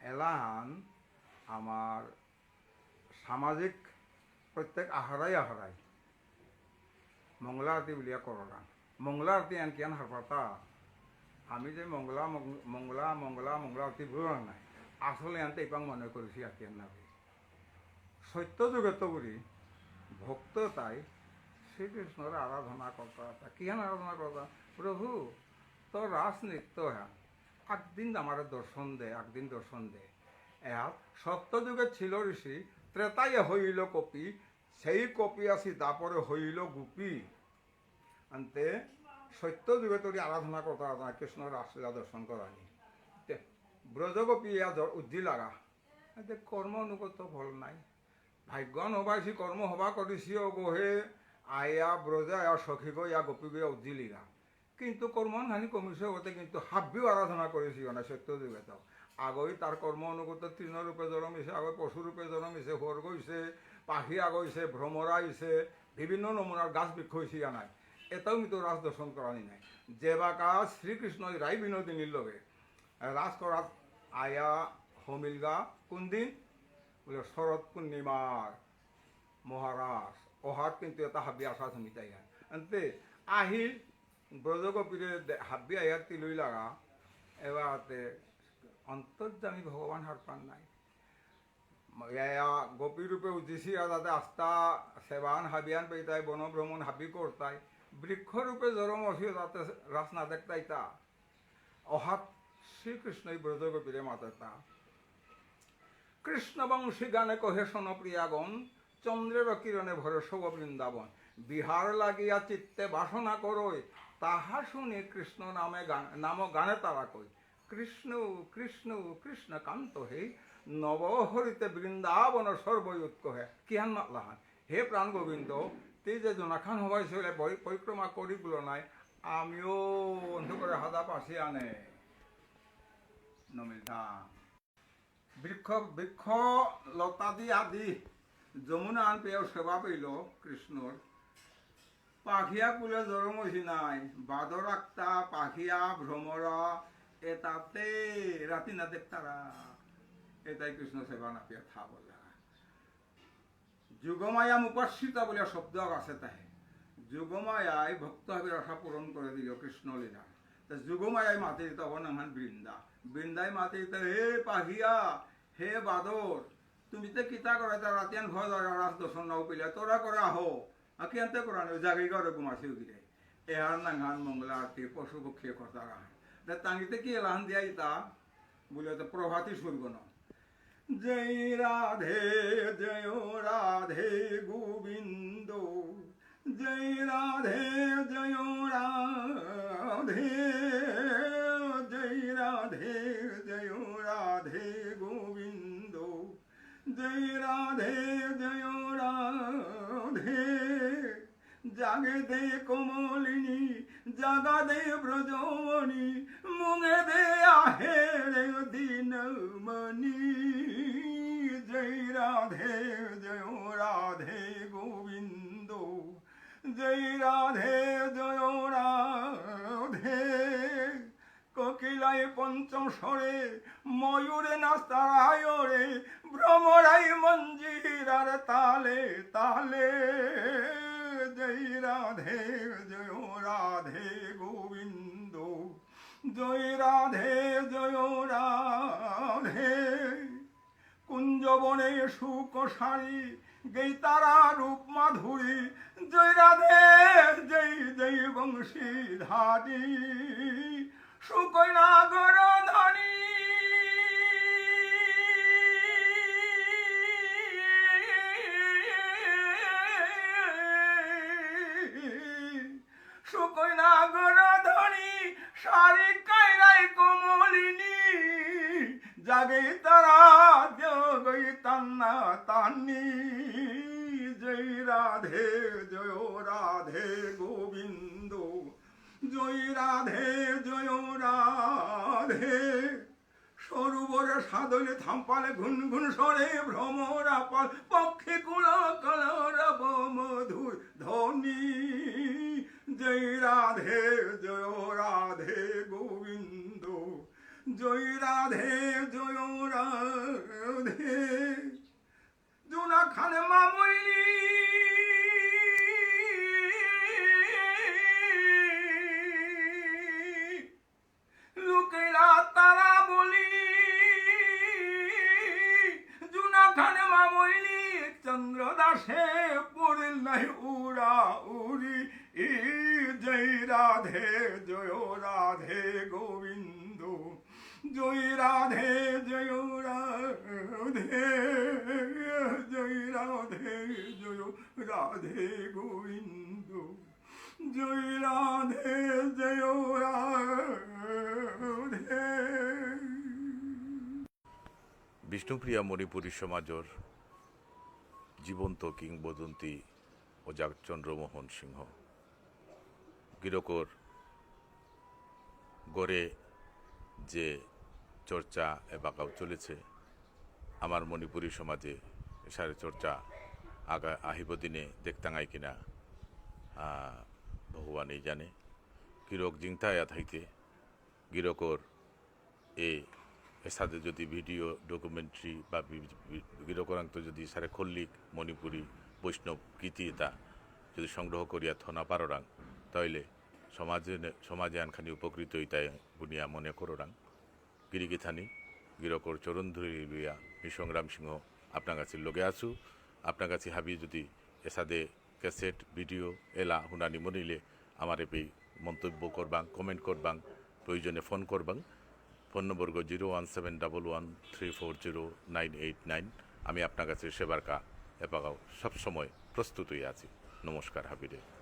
এলাহান আমার সামাজিক প্রত্যেক আহারাই আহারাই। মংলা আরতি বুলিয়া মংলা আরতি আন হারপাতা আমি যে মংলা মং- মংলা মংলা মংলা আরতি বুঝলাম নাই। আসলে আনতে ইপাং মনে করেছি আর কি না সত্য যুগে তো করি ভক্ত তাই শ্রীকৃষ্ণর আরাধনা করতা তা কিহান আরাধনা করতা প্রভু তোর রাস নৃত্য হ্যাঁ একদিন আমার দর্শন দে, একদিন দর্শন দে। এহাত সত্য যুগে ছিল ঋষি, ত্রেতাই হইল কপি, সেই কপি আসি তারপরে হইল গুপি। আনতে সত্য যুগে তোর আরাধনা করতা না কৃষ্ণ রাসলীলা দর্শন করানি ব্রজগোপী ইয়া উজ্জি লাগা। এতে কর্ম অনুগত ফল নাই। ভাগ্য নবাইছি, কর্ম হবা কৰিছি গহে আয়া আয়া সখী গৈ গোপী গৈ উজ্জিলিগা কিন্তু কর্ম কমিছে ওতে কিন্তু হাব্বিও আরাধনা করেছি না সত্য যুগে তো আগই তার কর্ম অনুগত তৃণরূপে জন্মিছে আগৈ পশুরূপে জন্মিছে স্বর্গ হইছে পাখি আগইছে ভ্রমরা হইছে বিভিন্ন নমুনার গাছ বৃক্ষ ইয়া নাই। এটাও কিন্তু রাজ দর্শন করানি নাই। যে বা কাজ শ্রীকৃষ্ণ রাই বিনোদিনীর লগে রাজ করাত আয়া হমিলগা কোন দিন? বলে শরৎ পূর্ণিমার মহারাজ অহাত কিন্তু এটা হাবি আসা সমিতাই আনতে আহিল ব্রজগোপীরে দে- হাবি আয়ার তিলুই লাগা এবারতে অন্তর্জামী ভগবান হার পান নাই। এয়া গোপী রূপে উদ্দেশ্যি তাতে আস্থা সেবান হাবিয়ান পেতাই বনভ্রমণ হাবি করতাই বৃক্ষ রূপে জরম অসিও তাতে রাস না দেখতাই তা। অহাত শ্রীকৃষ্ণই ব্রজগোপীরে মাতাতা কৃষ্ণবংশী গানে কহে প্রিয়াগণ, চন্দ্রের কিরণে ভরে শোভ বৃন্দাবন। বিহার লাগিয়া চিত্তে বাসনা করই তাহা শুনি কৃষ্ণ নামে নাম গানে তারা কই কৃষ্ণ কৃষ্ণ কৃষ্ণ কান্ত হে নবহরিতে বৃন্দাবন সর্বই উৎকহে কিহান মাতলাহান হে প্রাণ গোবিন্দ তুই যে জোনাখান হবাই চলে পরিক্রমা করি বলো নাই, আমিও অন্ধ করে হাদা পাশে আনে। বৃক্ষ বৃক্ষ লতাদি আদি যমুনা আন পেয়েও সেবা পেল কৃষ্ণর পাখিয়া কুলে জরম হয়েছি নাই? বাদর আক্তা, পাখিয়া ভ্রমরা এটাতে রাতি না দেখতারা এটাই কৃষ্ণ সেবা না পেয়ে থা বলা। যুগমায়াম উপাসিতা বলে শব্দ আছে তাই। যুগমায়াই ভক্ত হাবির আশা পূরণ করে দিল কৃষ্ণ লীলা। তা যুগমায়াই মাতি দিতে হব নাহান বৃন্দা। বৃন্দাই মাতি দিতে, হে পাহিয়া, হে বাদর তুমি তো কিতা করে তা রাতিয়ান ঘর রাস দর্শন নাও পেলে তোরা করে আহো আকিয়ান্তে করা নেই জাগি ঘরে ঘুমাছি উগিরে এহার নাঙ্গান মঙ্গলা আরতি পশু পক্ষী কথা তা তাঙ্গিতে কি এলাহান দিয়া ইতা? বলে তো প্রভাতী সুরগ না। জয় রাধে জয় রাধে গোবিন্দ। জয় রাধে জয় রাধে জয় রাধে জয় রাধে গোবিন্দ। জয় রাধে জয় রাধে জাগে দে কমলিনী, জাগা দে ব্রজমণি, মুঙে দে আহে রে দিন মণি। জয় রাধে জয় রাধে গোবিন্দ, জয় রাধে জয় রাধে। কোকিলাই পঞ্চম ময়ূরে নাস্তারায় রে ভ্রমরাই মঞ্জিরার তালে তালে। রাধে, জয় রাধে গোবিন্দ। জয় রাধে জয় রাধে। কুঞ্জবনে সুক সারি গেই তারা রূপ মাধুরী। জয় রাধে, জয় জয় বংশী ধারি সুকৈনা গর তারা জগই তান্না তান্নি জয় রাধে জয় রাধে গোবিন্দ জয় রাধে জয় রাধে সরোবরে সাদলে থাম্পালে ঘুন ঘুন সরে ভ্রমরা পাল পক্ষে কুলা কলরব মধুর ধ্বনি জয় রাধে জয় রাধে গোবিন্দ রাধে, জয় রাধে গোবিন্দ, জয় রাধে জয় রাধে জয় রাধে জয় রাধে গোবিন্দ, জয় রাধে জয় রাধে। বিষ্ণুপ্রিয়া মণিপুরী সমাজর জীবন্ত কিংবদন্তি অজাক চন্দ্রমোহন সিংহ। গিরকর গড়ে যে চর্চা এবাকাও চলেছে, আমার মণিপুরী সমাজে এসারে চর্চা আগা আহিব দিনে দেখতাঙাই কিনা ভগবানই জানে। গিরক জিংতায়া থাইতে গিরকর এ সাথে যদি ভিডিও, ডকুমেন্টারি বা গিরকরান্ত যদি সারে খল্লিক মণিপুরী, বৈষ্ণব গীতি এটা যদি সংগ্রহ করিয়া থনা পাররাং তাইলে সমাজে সমাজে আনখানি উপকৃত তাই বুনিয়া মনে কররাং গিরিগিথানি গিরকর চরণ ধরি লইয়া নিঃসংগ্রাম সিংহ আপনার কাছে লগে আছু আপনার কাছে হাবি যদি এসাদে ক্যাসেট, ভিডিও, এলা, হুনানি মনিলে আমার এপি মন্তব্য করবাং, কমেন্ট করবাং, প্রয়োজনে phone করবাং। Phone number zero one seven double one three four zero nine eight nine. আমি আপনার কাছে সেবার কা এপাগাও সবসময় প্রস্তুতই আছি। নমস্কার হাবিরে।